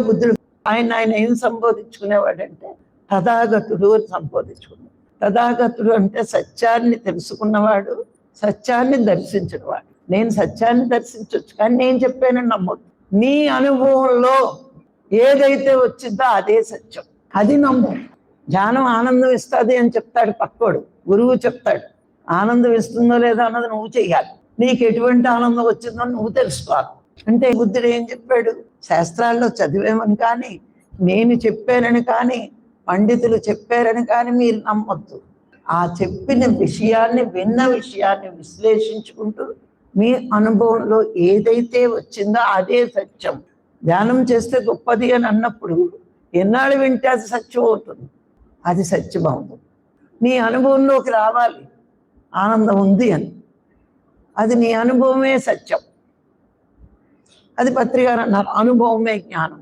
బుద్ధుడు ఆయన ఆయన ఏం సంబోధించుకునేవాడంటే తథాగతుడు అని సంబోధించుకున్నాడు. తథాగతుడు అంటే సత్యాన్ని తెలుసుకున్నవాడు సత్యాన్ని దర్శించినవాడు. నేను సత్యాన్ని దర్శించవచ్చు కానీ నేను చెప్పానని నమ్మొద్దు. నీ అనుభవంలో ఏదైతే వచ్చిందో అదే సత్యం. అది నమ్ము. ధ్యానం ఆనందం ఇస్తుంది అని చెప్తాడు పక్కోడు. గురువు చెప్తాడు ఆనందం ఇస్తుందో లేదో అన్నది నువ్వు చెయ్యాలి. నీకు ఎటువంటి ఆనందం వచ్చిందో నువ్వు తెలుసుకోవాలి. అంటే బుద్ధుడు ఏం చెప్పాడు? శాస్త్రాల్లో చదివేమని కానీ నేను చెప్పానని కానీ పండితులు చెప్పారని కానీ మీరు నమ్మొద్దు. ఆ చెప్పిన విషయాన్ని విన్న విషయాన్ని విశ్లేషించుకుంటూ మీ అనుభవంలో ఏదైతే వచ్చిందో అదే సత్యం. ధ్యానం చేస్తే గొప్పది అని అన్నప్పుడు ఎన్నాళ్ళు వింటే అది సత్యం అవుతుంది. అది సత్యం అవుతుంది నీ అనుభవంలోకి రావాలి. ఆనందం ఉంది అని. అది నీ అనుభవమే సత్యం. అది పత్రిక అనుభవమే జ్ఞానం.